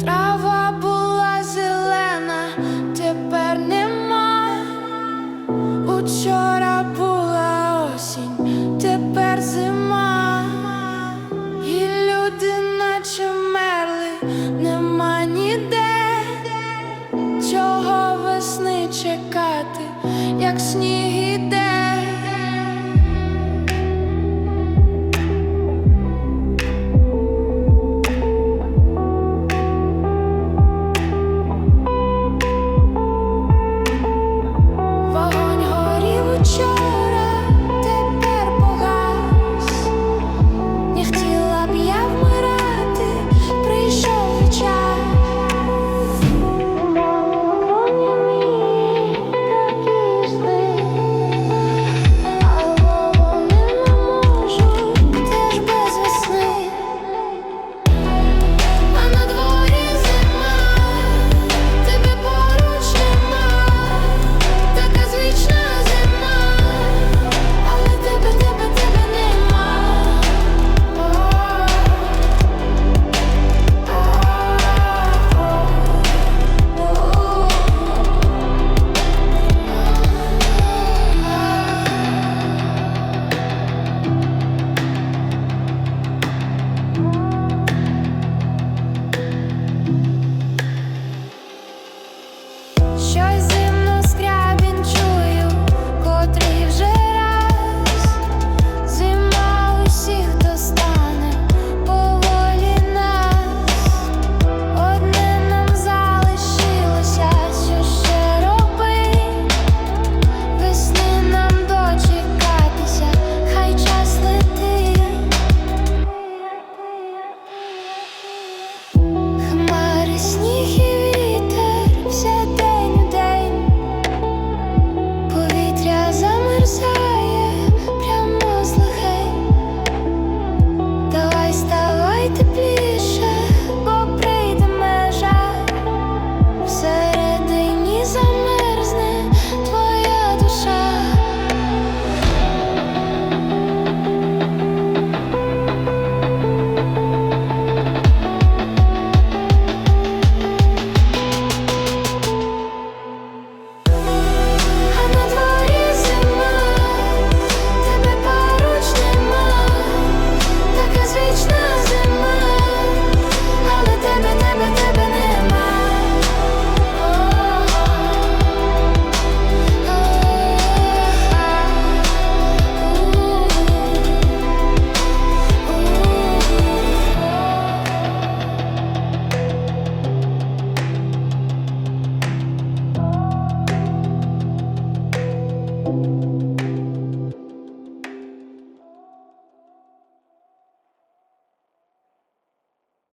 Трава була зелена, тепер нема. Учора була осінь, тепер зима, і люди наче мерли, нема ніде, чого весни чекати, як сніг.